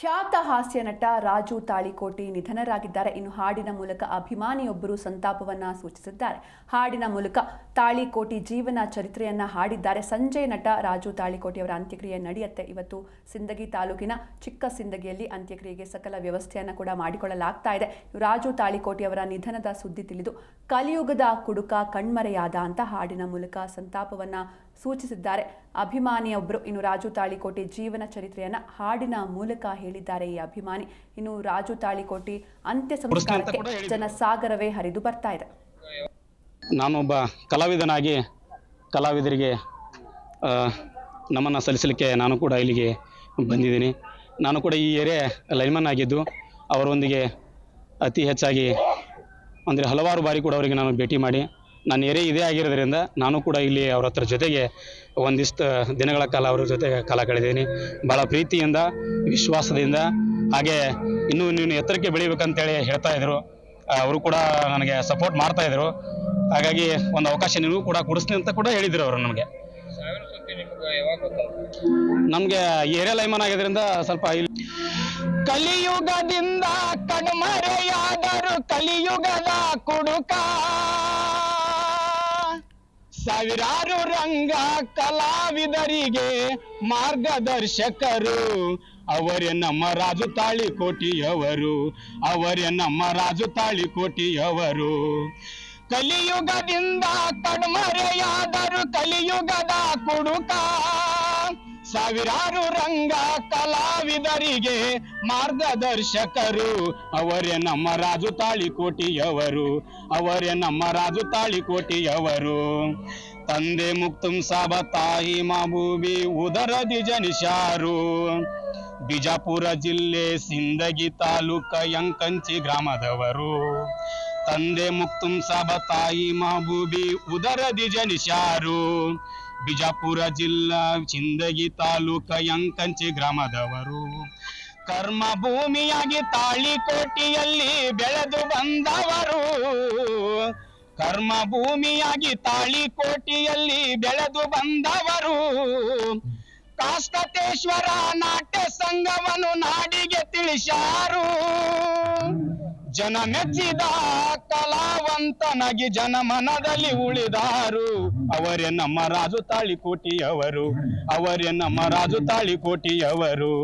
ಖ್ಯಾತ ಹಾಸ್ಯ ನಟ ರಾಜು ತಾಳಿಕೋಟಿ ನಿಧನರಾಗಿದ್ದಾರೆ. ಇನ್ನು ಹಾಡಿನ ಮೂಲಕ ಅಭಿಮಾನಿಯೊಬ್ಬರು ಸಂತಾಪವನ್ನ ಸೂಚಿಸಿದ್ದಾರೆ. ಹಾಡಿನ ಮೂಲಕ ತಾಳಿಕೋಟಿ ಜೀವನ ಚರಿತ್ರೆಯನ್ನ ಹಾಡಿದ್ದಾರೆ. ಸಂಜೆ ನಟ ರಾಜು ತಾಳಿಕೋಟಿ ಅವರ ಅಂತ್ಯಕ್ರಿಯೆ ನಡೆಯುತ್ತೆ. ಇವತ್ತು ಸಿಂದಗಿ ತಾಲೂಕಿನ ಚಿಕ್ಕ ಸಿಂದಗಿಯಲ್ಲಿ ಅಂತ್ಯಕ್ರಿಯೆಗೆ ಸಕಲ ವ್ಯವಸ್ಥೆಯನ್ನ ಕೂಡ ಮಾಡಿಕೊಳ್ಳಲಾಗ್ತಾ ಇದೆ. ರಾಜು ತಾಳಿಕೋಟಿ ಅವರ ನಿಧನದ ಸುದ್ದಿ ತಿಳಿದು, ಕಲಿಯುಗದ ಕುಡುಕ ಕಣ್ಮರೆಯಾದ ಅಂತ ಹಾಡಿನ ಮೂಲಕ ಸಂತಾಪವನ್ನ ಸೂಚಿಸಿದ್ದಾರೆ. ಅಭಿಮಾನಿಯೊಬ್ಬರು ಇನ್ನು ರಾಜು ತಾಳಿಕೋಟಿ ಜೀವನ ಚರಿತ್ರೆಯನ್ನ ಹಾಡಿನ ಮೂಲಕ ಹೇಳಿದ್ದಾರೆ ಈ ಅಭಿಮಾನಿ. ಇನ್ನು ರಾಜು ತಾಳಿಕೋಟಿ ಅಂತ್ಯ ಸಂಸ್ಕಾರಕ್ಕೆ ಜನಸಾಗರವೇ ಹರಿದು ಬರ್ತಾ ಇದೆ. ನಾನೊಬ್ಬ ಕಲಾವಿದನಾಗಿ ಕಲಾವಿದರಿಗೆ ನಮನ ಸಲ್ಲಿಸಲಿಕ್ಕೆ ನಾನು ಕೂಡ ಇಲ್ಲಿಗೆ ಬಂದಿದ್ದೀನಿ. ನಾನು ಕೂಡ ಈ ಏರಿಯಾ ಲೈನ್ಮನ್ ಆಗಿದ್ದು ಅವರೊಂದಿಗೆ ಅತಿ ಹೆಚ್ಚಾಗಿ ಅಂದರೆ ಹಲವಾರು ಬಾರಿ ಕೂಡ ಅವರಿಗೆ ನಾನು ಭೇಟಿ ಮಾಡಿ ನನ್ನ ಏರಿಯಾ ಇದೇ ಆಗಿರೋದ್ರಿಂದ ನಾನು ಕೂಡ ಇಲ್ಲಿ ಅವ್ರ ಹತ್ರ ಜೊತೆಗೆ ಒಂದಿಷ್ಟು ದಿನಗಳ ಕಾಲ ಅವ್ರ ಜೊತೆ ಕಾಲ ಕಳೆದೀನಿ ಭಾಳ ಪ್ರೀತಿಯಿಂದ, ವಿಶ್ವಾಸದಿಂದ, ಹಾಗೆ ಇನ್ನೂ ನೀನು ಎತ್ತರಕ್ಕೆ ಬೆಳಿಬೇಕಂತೇಳಿ ಹೇಳ್ತಾ ಇದ್ರು. ಅವರು ಕೂಡ ನನಗೆ ಸಪೋರ್ಟ್ ಮಾಡ್ತಾ ಇದ್ರು. ಹಾಗಾಗಿ ಒಂದು ಅವಕಾಶ ನೀವು ಕೂಡ ಕೊಡಿಸ್ತೀನಿ ಅಂತ ಕೂಡ ಹೇಳಿದ್ರು ಅವರು ನಮಗೆ. ನಮಗೆ ಏರಿಯಾ ಲೈಮನ್ ಆಗಿದ್ರಿಂದ ಸ್ವಲ್ಪ ಇಲ್ಲಿ ಕಲಿಯುಗದಿಂದ ಕಣ್ಮರೆಯಾದರು, ಕಲಿಯುಗದ ಕುಡುಕ. ಸಾವಿರಾರು ರಂಗ ಕಲಾವಿದರಿಗೆ ಮಾರ್ಗದರ್ಶಕರು. ಅವರೇ ನಮ್ಮ ರಾಜು ತಾಳಿ ಕೋಟಿಯವರು. ಅವರೇ ನಮ್ಮ ರಾಜು ತಾಳಿ ಕೋಟಿಯವರು. ಕಲಿಯುಗದಿಂದ ಕಣ್ಮರೆಯಾದರು ಕಲಿಯುಗದ ಕುಡುಕ ಸಾವಿರಾರು ರಂಗ ಕಲಾವಿದರಿಗೆ ಮಾರ್ಗದರ್ಶಕರು. ಅವರೇ ನಮ್ಮ ರಾಜು ತಾಳಿಕೋಟಿಯವರು. ಅವರೇ ನಮ್ಮ ರಾಜು ತಾಳಿಕೋಟಿಯವರು. ತಂದೆ ಮುಕ್ತುಂ ಸಾಬ, ತಾಯಿ ಮಾಬೂಬಿ, ಉದರದಿ ಜನಿಷಾರು ಬಿಜಾಪುರ ಜಿಲ್ಲೆ ಸಿಂದಗಿ ತಾಲೂಕ ಯಂಕಂಚಿ ಗ್ರಾಮದವರು. ತಂದೆ ಮುಕ್ತುಂ ಸಾಬ ತಾಯಿ ಮಹಬೂಬಿ ಉದರದಿ ಜನಿಸಾರು ಬಿಜಾಪುರ ಜಿಲ್ಲಾ ಚಿಂದಗಿ ತಾಲೂಕ ಯಂಕಂಚಿ ಗ್ರಾಮದವರು. ಕರ್ಮ ಭೂಮಿಯಾಗಿ ತಾಳಿಕೋಟಿಯಲ್ಲಿ ಬೆಳೆದು ಬಂದವರು. ಕರ್ಮ ಭೂಮಿಯಾಗಿ ತಾಳಿಕೋಟಿಯಲ್ಲಿ ಬೆಳೆದು ಬಂದವರು. ಕಾಷ್ಟತೇಶ್ವರ ನಾಟ್ಯ ಸಂಘವನ್ನು ನಾಡಿಗೆ ತಿಳಿಸಾರು ಜನ ಮೆಚ್ಚಿದ ಕಲಾವಂತನಾಗಿ ಜನ ಮನದಲ್ಲಿ ಉಳಿದಾರು. ಅವರೇ ನಮ್ಮ ರಾಜು ತಾಳಿಕೋಟಿಯವರು. ಅವರೇ ನಮ್ಮ ರಾಜು ತಾಳಿಕೋಟಿಯವರು.